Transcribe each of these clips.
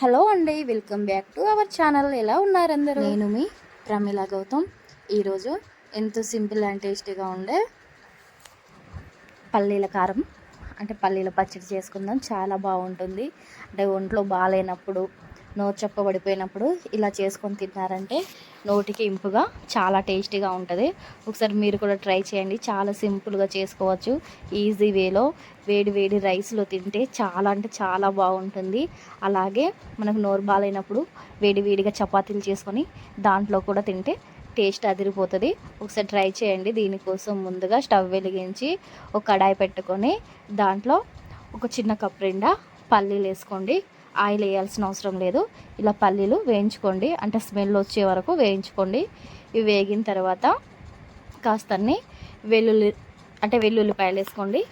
Hello అండి welcome back to our channel. ఎలా ఉన్నారు అందరూ? నేను మీ ప్రమిళ గౌతమ్. ఈరోజు ఎంతో సింపుల్ అండ్ టేస్టీగా ఉండే పల్లీల కారం అంటే పల్లీల పచ్చడి చేసుకుందాం. చాలా బాగుంటుంది. అంటే ఒంట్లో బాగాలేనప్పుడు నోరు చప్పబడిపోయినప్పుడు ఇలా చేసుకొని తిన్నారంటే నోటికి ఇంపుగా చాలా టేస్టీగా ఉంటుంది. ఒకసారి మీరు కూడా ట్రై చేయండి. చాలా సింపుల్గా చేసుకోవచ్చు. ఈజీ వేలో వేడి వేడి రైస్లో తింటే చాలా అంటే చాలా బాగుంటుంది. అలాగే మనకు నోరు బాగాలేనప్పుడు వేడి వేడిగా చపాతీలు చేసుకొని దాంట్లో కూడా తింటే టేస్ట్ అదిరిపోతుంది. ఒకసారి ట్రై చేయండి. దీనికోసం ముందుగా స్టవ్ వెలిగించి ఒక కడాయి పెట్టుకొని దాంట్లో ఒక చిన్న కప్పు నిండా పల్లీలు వేసుకోండి. ఆయిల్ వేయాల్సిన అవసరం లేదు. ఇలా పల్లీలు వేయించుకోండి. అంటే స్మెల్ వచ్చే వరకు వేయించుకోండి. ఇవి వేగిన తర్వాత కాస్తన్ని వెల్లుల్లి అంటే వెల్లుల్లిపాయలు వేసుకోండి.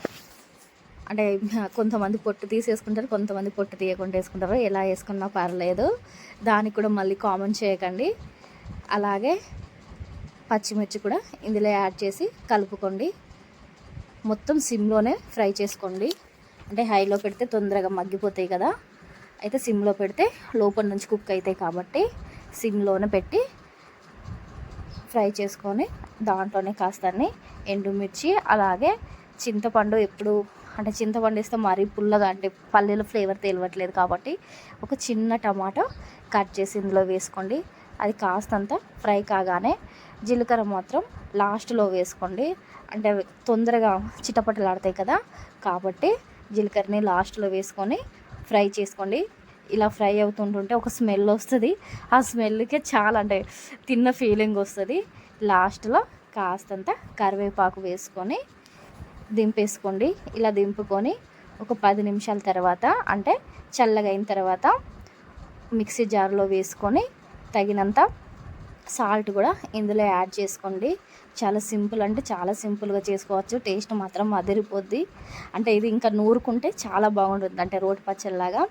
అంటే కొంతమంది పొట్టు తీసేసుకుంటారు కొంతమంది పొట్టు తీయకుండా వేసుకుంటారు. ఎలా వేసుకున్నా పర్లేదు. దానికి కూడా మళ్ళీ కామన్ చేయకండి. అలాగే పచ్చిమిర్చి కూడా ఇందులో యాడ్ చేసి కలుపుకోండి. మొత్తం సిమ్లోనే ఫ్రై చేసుకోండి. అంటే హైలో పెడితే తొందరగా మగ్గిపోతాయి కదా. అయితే సిమ్లో పెడితే లోపల నుంచి కుక్ అవుతాయి కాబట్టి సిమ్లోనే పెట్టి ఫ్రై చేసుకొని దాంట్లోనే కాస్తాన్ని ఎండుమిర్చి అలాగే చింతపండు ఎప్పుడు అంటే చింతపండు వేస్తే మరీ పుల్లగా అంటే పల్లీల ఫ్లేవర్ తెలియట్లేదు కాబట్టి ఒక చిన్న టమాటో కట్ చేసి ఇందులో వేసుకోండి. అది కాస్తంత ఫ్రై కాగానే జీలకర్ర మాత్రం లాస్ట్లో వేసుకోండి. అంటే తొందరగా చిటపటలాడతాయి కదా కాబట్టి జీలకర్రని లాస్ట్లో వేసుకొని ఫ్రై చేసుకోండి. ఇలా ఫ్రై అవుతుంటుంటే ఒక స్మెల్ వస్తుంది. ఆ స్మెల్కే చాలా అంటే తిన్న ఫీలింగ్ వస్తుంది. లాస్ట్లో కాస్తంత కరివేపాకు వేసుకొని దింపేసుకోండి. ఇలా దింపుకొని ఒక పది నిమిషాల తర్వాత అంటే చల్లగా అయిన తర్వాత మిక్సీ జార్లో వేసుకొని తగినంత సాల్ట్ కూడా ఇందులో యాడ్ చేసుకోండి. చాలా సింపుల్ అంటే చాలా సింపుల్గా చేసుకోవచ్చు. టేస్ట్ మాత్రం అదిరిపోద్ది. అంటే ఇది ఇంకా నూరుకుంటే చాలా బాగుంటుంది. అంటే రోటి పచ్చడిలాగా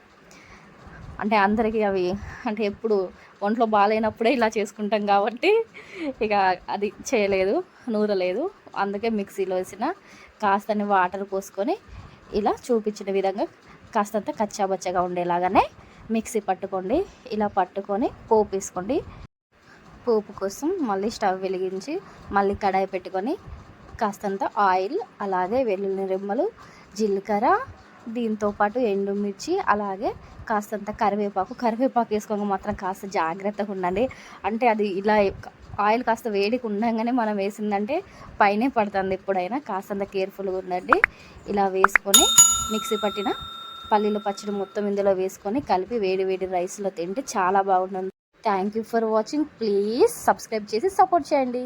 అంటే అందరికీ అవి అంటే ఎప్పుడు ఒంట్లో బాగాలేనప్పుడే ఇలా చేసుకుంటాం కాబట్టి ఇక అది చేయలేదు నూరలేదు. అందుకే మిక్సీలో వేసిన కాస్తని వాటర్ పోసుకొని ఇలా చూపించిన విధంగా కాస్తంత కచ్చాబచ్చగా ఉండేలాగానే మిక్సీ పట్టుకోండి. ఇలా పట్టుకొని పోపు వేసుకోండి. పోపు కోసం మళ్ళీ స్టవ్ వెలిగించి మళ్ళీ కడాయి పెట్టుకొని కాస్తంత ఆయిల్ అలాగే వెల్లుల్లి రెమ్మలు జీలకర్ర దీంతోపాటు ఎండుమిర్చి అలాగే కాస్తంత కరివేపాకు. కరివేపాకు వేసుకోగా మాత్రం కాస్త జాగ్రత్తగా ఉండండి. అంటే అది ఇలా ఆయిల్ కాస్త వేడికి ఉండగానే మనం వేసిందంటే పైనే పడుతుంది ఎప్పుడైనా. కాస్తంత కేర్ఫుల్గా ఉండండి. ఇలా వేసుకొని మిక్సీ పట్టిన పల్లీల పచ్చడి మొత్తం ఇందులో వేసుకొని కలిపి వేడి వేడి రైస్లో తింటే చాలా బాగుంటుంది. Thank you for watching. Please subscribe చేసి సపోర్ట్ చేయండి.